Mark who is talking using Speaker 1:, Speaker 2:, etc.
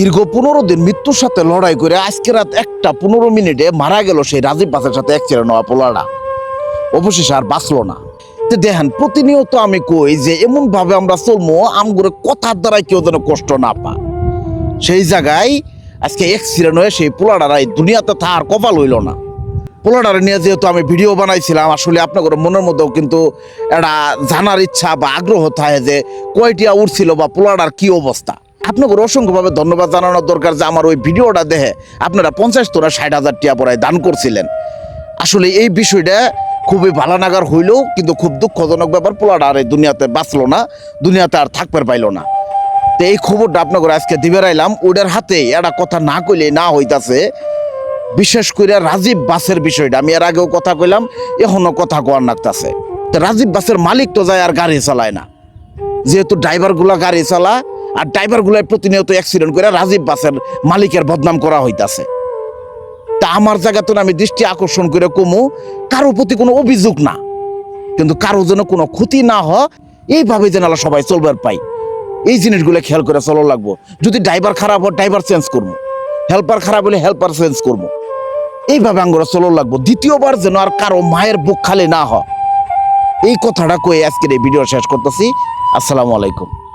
Speaker 1: দীর্ঘ পনেরো দিন মৃত্যুর সাথে লড়াই করে আজকে রাত একটা পনেরো মিনিটে মারা গেল সেই রাজীব বাসের সাথে অ্যাক্সিডেন্ট হওয়া পোলাটা অবশেষে আর বাঁচলো না। দেখেন, প্রতিনিয়ত আমি কই যে এমন ভাবে আমরা চলবো আমগুলো কথার দ্বারাই কেউ যেন কষ্ট না পা সেই জায়গায় আজকে অ্যাক্সিডেন্ট হয়ে সেই পোলাডারা এই দুনিয়াতে তার কপাল হইল না। পোলাডারে নিয়ে যেহেতু আমি ভিডিও বানাইছিলাম, আসলে আপনাদের মনের মধ্যেও কিন্তু একটা জানার ইচ্ছা বা আগ্রহ থাকে যে কয়টিয়া উঠছিল বা পোলাডার কি অবস্থা। আপনাদের অসংখ্যভাবে ধন্যবাদ জানানোর দরকার যে আমার ওই ভিডিওটা দেখে আপনারা পঞ্চাশ তোরা ষাট হাজার টিয়া পড়ায় দান করছিলেন। আসলে এই বিষয়টা খুবই ভালো নাগার হইলেও কিন্তু খুব দুঃখজনক ব্যাপার, পোলাটা আর এই দুনিয়াতে বাঁচলো না, দুনিয়াতে আর থাকতে পাইলো না। তো এই খবরটা আপনাকে আজকে দিবে রাইলাম ওটার হাতে একটা কথা না কইলে না হইতাছে। বিশেষ করে রাজীব বাসের বিষয়টা, আমি এর আগেও কথা কইলাম এখনও কথা কোয়ার নাকতাছে তো রাজীব বাসের মালিক তো যায় আর গাড়ি চালায় না। যেহেতু ড্রাইভারগুলা গাড়ি চালা আর ড্রাইভারগুলাই প্রতিনিয়ত অ্যাক্সিডেন্ট করে রাজীব বাসের মালিকের বদনাম করা হইতাছে। তা আমার জায়গাতে আমি দৃষ্টি আকর্ষণ করে কমু কারও প্রতি কোনো অভিযোগ না। কিন্তু কারও যেন কোনো ক্ষতি না হয়, এইভাবে যেন আমরা সবাই চলবার পাই এই জিনিসগুলো খেয়াল করে চলো লাগবো। যদি ড্রাইভার খারাপ হয়, ড্রাইভার চেঞ্জ করব। হেল্পার খারাপ হলে হেল্পার চেঞ্জ করব। এইভাবে আঙ্গুরা চলো লাগবো। দ্বিতীয়বার যেন আর কারও মায়ের বুক খালি না হয়। এই কথাটা কয়ে আজকের এই ভিডিও শেষ করতেছি। আসসালামু আলাইকুম।